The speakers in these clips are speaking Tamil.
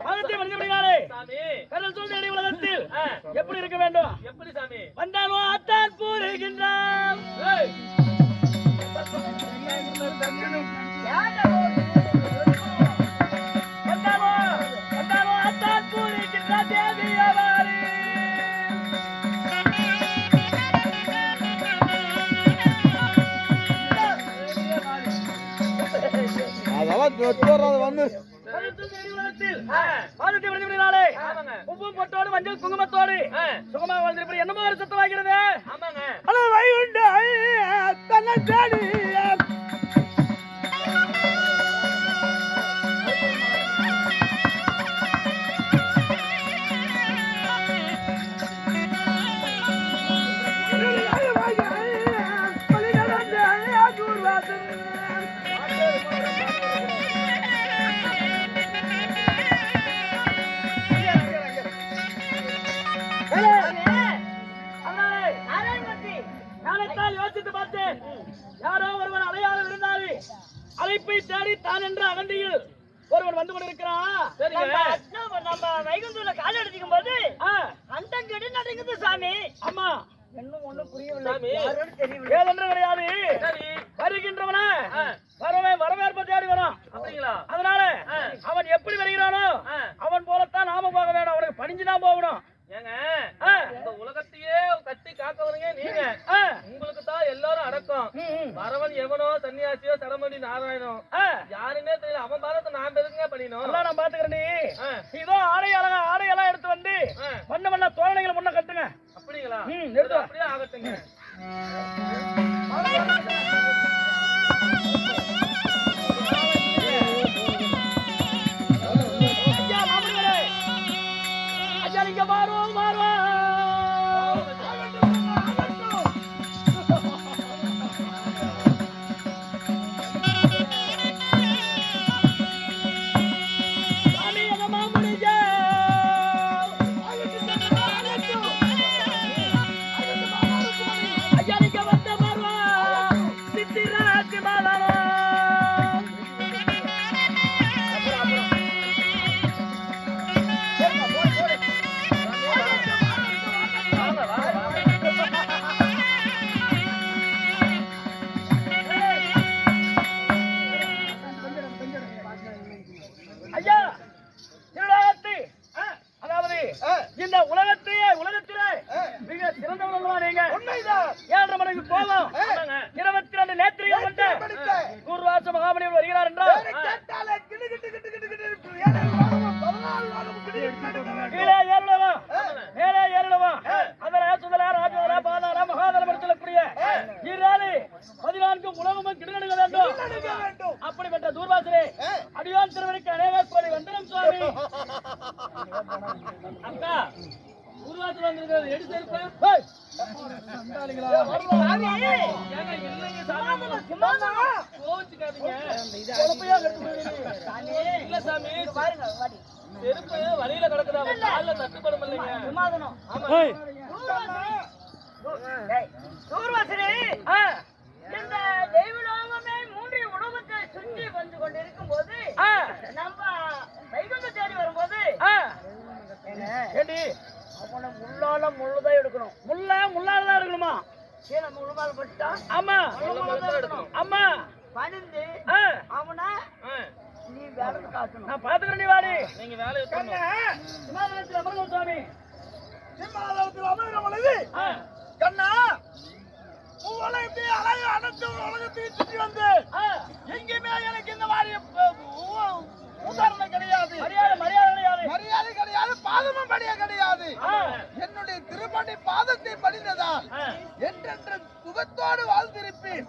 மதத்தை சாமி கடல் சூழ்நிலை உலகத்தில் எப்படி இருக்க வேண்டும் எப்படி சாமி வந்தாலும் அத்தான் பூருகின்றான் ஏய், வந்தாலும் வந்தாலும் அத்தான் பூருகின்றான் தேவியவாரி கடல் சூழ்நிலை உலகத்தில் மதத்தை மனிதபடினாலே ஆமாங்க. உப்பு பொட்டோடு மஞ்சள் குங்குமத்தோடு சுகமாக வாழ்ந்திருப்பது என்னமோ ஒரு சத்தமாகிறது ஆமாங்க. ஹலோ வைகுண்ட தன்னை தேடி யோசித்து பார்த்தேன். யாரோ ஒருவன் அடையாளம் இருந்தாரு அழைப்பை தேடி தான் என்ற அகண்டியில் ஒருவன் வந்து கொண்டிருக்கிறான் நம்ம வைகுந்தூர்ல கால் அடிக்கும் போது அந்த கெடு நடக்குது சாமி. ஆமா. இன்னும் ஒண்ணும் புரியவில்லை. ஏதென்று கிடையாது வருகின்றவன வரவே வரவேற்பு தேடி வரும் அப்படிங்களா? அதனால. அவன் எப்படி வருகிறானோ அவன் போலத்தான் நாம போக வேணும். அவனுக்கு பணிஞ்சுதான் போகணும். ஏங்க இந்த உலகத்தையே கட்டி காக்கவனுங்க நீங்க. உங்களுக்கு தான் எல்லாரும் அடக்கம். வரவன் எவனோ சன்னியாசியோ சரமணி நாராயணோ. ஆ, யாருன்னே தெரியல அவன் பாரத்தை நான் எதுங்க பண்ணினோம். எல்லாம் நான் பாத்துக்கிறேன் நீ இதோ ஆடை அழகா ஆடையெல்லாம் எடுத்து வந்து ஆ, வண்ண வண்ண தோரணைகளை முன்ன கட்டுங்க. அப்படிங்களா? நிறுத்து. அப்படியே ஆகட்டுங்க. சிறந்தவர்களா நீங்க. ஏழரை மணிக்கு போவோம் இருபத்தி ரெண்டு நேத்திரிகள் கொண்ட கூர்வாச மகாமணிகள் வருகிறார் என்றால் கீழே ஏறிடவா? மேலே ஏறிடவா? அதல சுதல ராஜதல பாதாள மகாதலம் சொல்லக்கூடிய ஈராறு பதினான்கு உலகமும் கிடுநடுங்க வேண்டும். அப்படிப்பட்ட தூர்வாசரே அடியான் திருவடிக்கு அநேக கோடி வந்தனம் சுவாமி. செருப்பு வழியில கிடக்குதா தட்டுப்படும் இல்லைங்க தூர்வாசனே இந்த தெய்வலோகமே மூன்று உலகத்தை சுற்றி வந்து கொண்டிருக்கும் போது நம்ம வைகுந்த தேடி வரும்போது அவனை முள்ளால முள்ளுதான் எடுக்கணும். முள்ளா முள்ளாலதான் இருக்கணுமா கீழே முள்ளுமால பட்டா ஆமா. எடுக்கணும். ஆமா. பணிந்து அவனை நீ வேலை காட்டணும். நான் பாத்துக்கிறேன் நீ வாடி. நீங்க வேலையை பண்ணணும் சிம்மாசனத்தில் அமர்ந்த சுவாமி. சிம்மாதவத்தில் அமர்ந்த பொழுது கண்ணா உலகத்தை அழகு அனைத்து உலகத்தையும் சுற்றி வந்து. எங்கேயுமே எனக்கு இந்த மாதிரி உதாரணம் கிடையாது. மரியாதை மரியாதை. கிடையாது மரியாதை கிடையாது பாதமும் படிய கிடையாது. என்னுடைய திருப்பணி பாதத்தை படிந்ததால். என்றென்று சுகத்தோடு வாழ்ந்திருப்பேன்.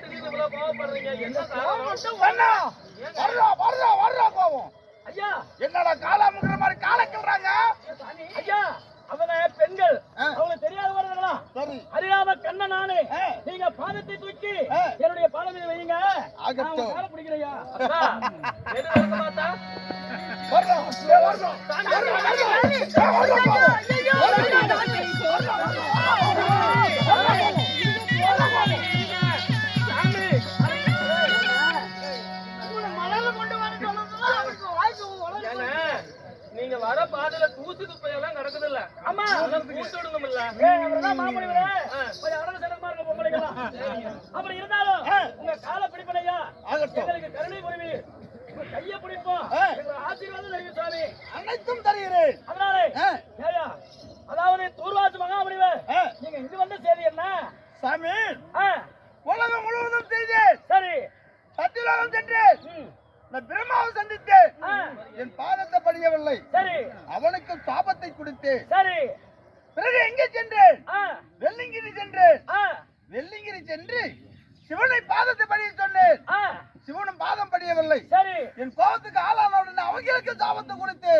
திடீர்னு இவ்வளவு கோவப்படுறீங்க என்ன வர்றா வர்றா வர்றா கோபம். ஐயா. என்னடா காலாமுங்கிற மாதிரி காலை கிள்றாங்க ஐயா அவங்க பெண்கள். அவங்களுக்கு தெரியாத வருதுங்களா அறியாம கண்ண நானு. நீங்க பாதத்தை தூக்கி. என்னுடைய பாதம் மீது வைங்க பிடிக்கிறையா வர்றோம் வர்றோம் நீங்க வர பாதையில தூசி குப்பை எல்லாம் கிடக்குது இல்ல ஆமா விடுங்க இல்ல மாமனிவரே. கொஞ்சம் அடங்க சடங்கமா இருக்க பொம்பளைங்கெல்லாம். அப்புறம் இருந்தாலும் உங்க காலை ஆகட்டும். எங்களுக்கு கருணை புரிவி. கையை பிடிப்போம். ஆசீர்வாதம் தெரியும் அனைத்தும் தருகிறேன். அதனாலே அதாவது தூர்வாசு மகாமணிவே ஆ. நீங்க இங்க வந்த செய்தி என்ன? சாமி. உலகம் முழுவதும் செய்தேன். சரி. சத்தியலோகம் சென்றேன். ம், நான் பிரம்மாவை சந்தித்தேன். என் பாதத்தை படியவில்லை. சரி. அவனுக்கு சாபத்தை கொடுத்தேன். சரி. பிறகு எங்கே சென்றேன்? வெள்ளிங்கிரி சென்றேன். வெள்ளிங்கிரி சென்று சிவனை பாதத்தை படிய சொன்னேன். சிவனும் பாதம் படியவில்லை. சரி. என் கோபத்துக்கு ஆளான உடனே அவங்களுக்கு சாபத்தை கொடுத்து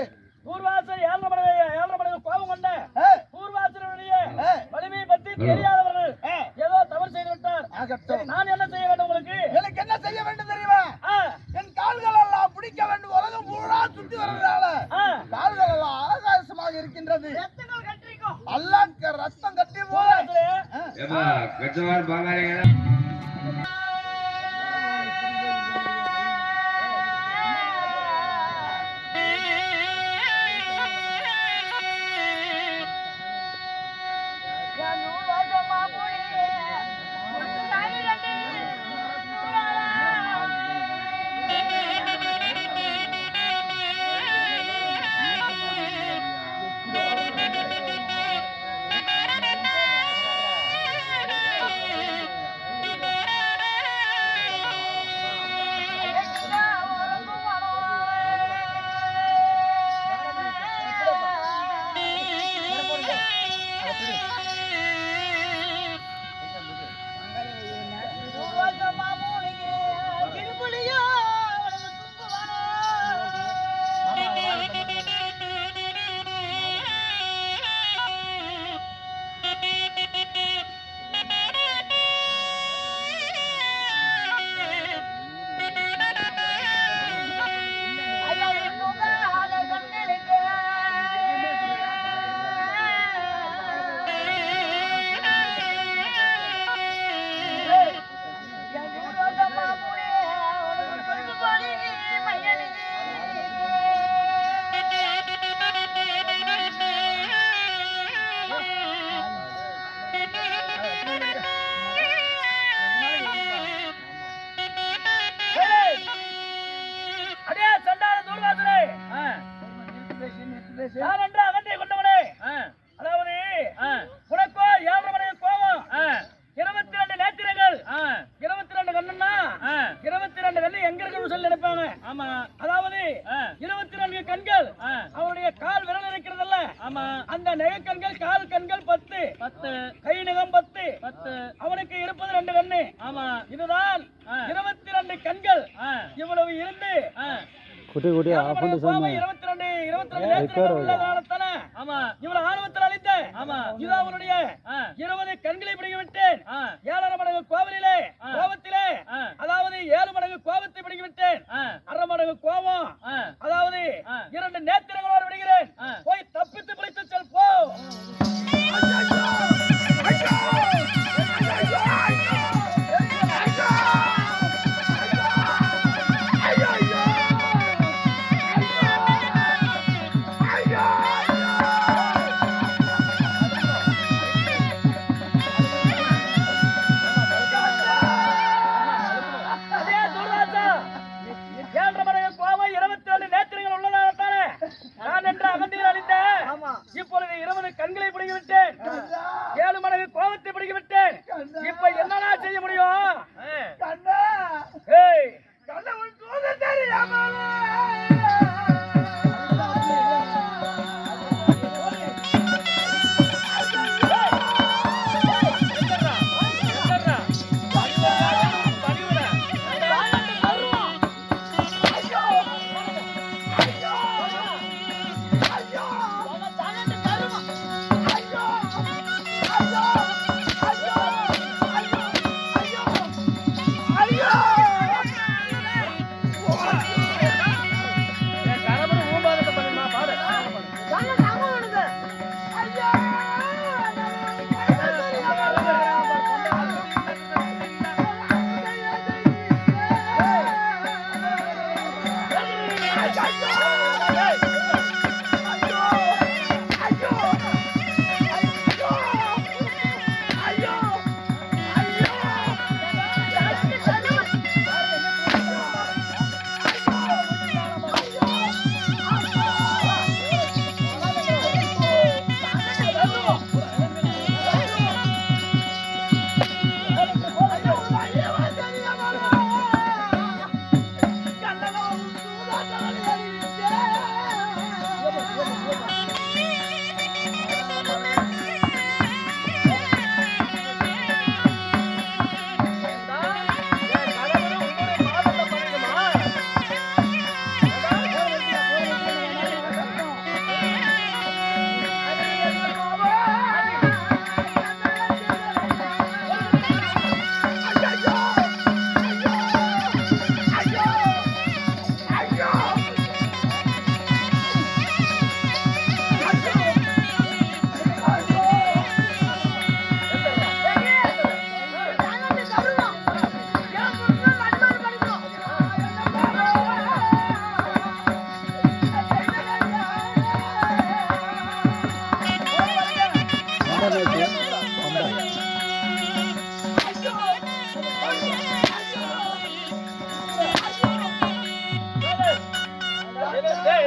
பூர்வாசர் ஏழரை கோபம் கொண்ட பூர்வாசருடைய வலிமையை பற்றி தெரியாதவர்கள் ஏதோ தவறு செய்து விட்டார் நான் என்ன செய்ய வேண்டும் உங்களுக்கு? எனக்கு என்ன செய்ய வேண்டும் தெரியுமா? கால்கள் எல்லாம் பிடிக்க வேண்டும். உலகம் பூரா சுத்தி வர்றதால கால்கள் எல்லாம் ஆகாசமாக இருக்கின்றது. அல்லாக்க ரத்தம் கட்டி போல. കൂടി ഹാഫ് ഉണ്ട് സമയം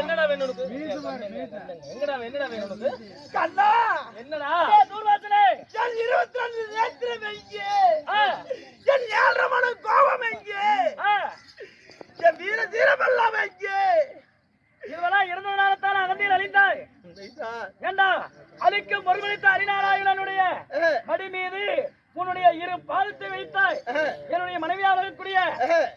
என்னடா வேணும் என்னடா வேணும் கண்ணா! হ্যাঁ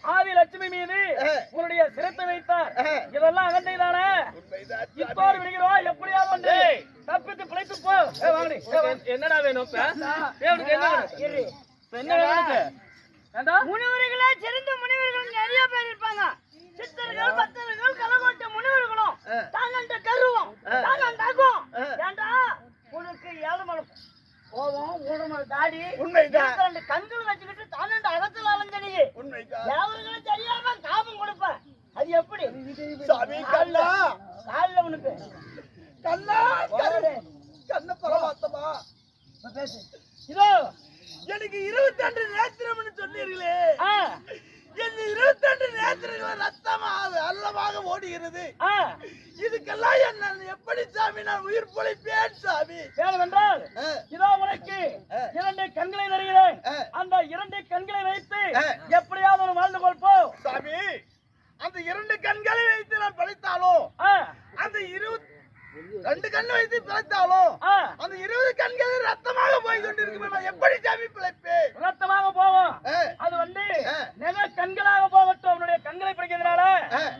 எனக்கு இருபத்தி ரெண்டு நேத்திரம்னு சொன்னீர்களே. இருபத்தி ரெண்டு நேத்திரங்கள் ரத்தமாக அல்லமாக ஓடுகிறது. இதுக்கெல்லாம் என்ன இரண்டு கண்களை வைத்து நான் பிழைத்தாலோ அந்த இருபத்தி ரெண்டு கண்ணு வைத்து பிழைத்தாலோ? அந்த இருபது கண்கள் ரத்தமாக போய் கொண்டிருக்கும் நான் எப்படி சாமி பிழைப்பேன்? ரத்தமாக போவோம். அது வந்து நெக கண்களாக போகட்டும் அவனுடைய கண்களை பிடிக்கிறதுனால.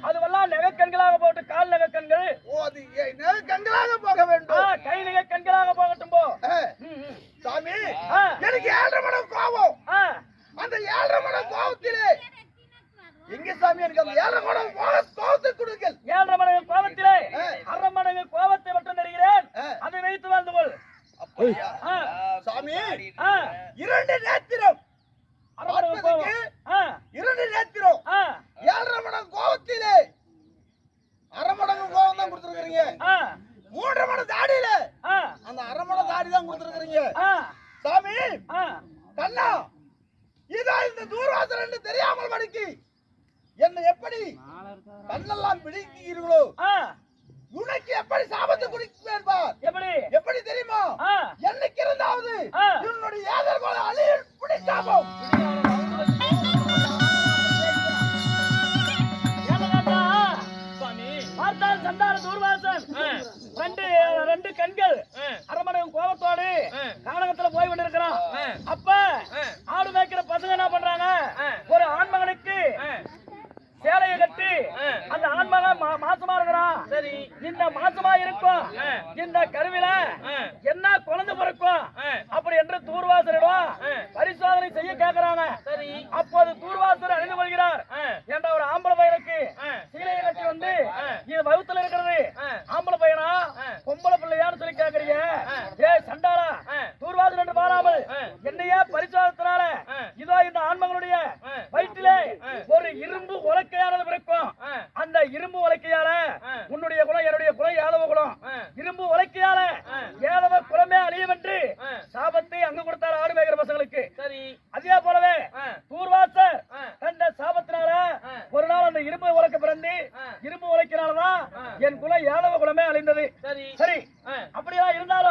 அதுவெல்லாம் நெக கண்களாக போகட்டும் கால் நெக கண்கள் ஓ அது நெக கண்களாக போக வேண்டும். கை நெக கண்களாக போகட்டும் போ. சாமி எனக்கு ஏழரை மடம் கோபம். அந்த ஏழரை மடம் கோபத்திலே எங்க சாமி எனக்கு அந்த ஏழரை மடங்கு கோபத்தை கொடுங்கள். ஏழரை மடங்கு கோபத்திலே அரை மடங்கு கோபத்தை double. என் குலம் யாதவ குலமே அழிந்தது. சரி. அப்படியா இருந்தாலும்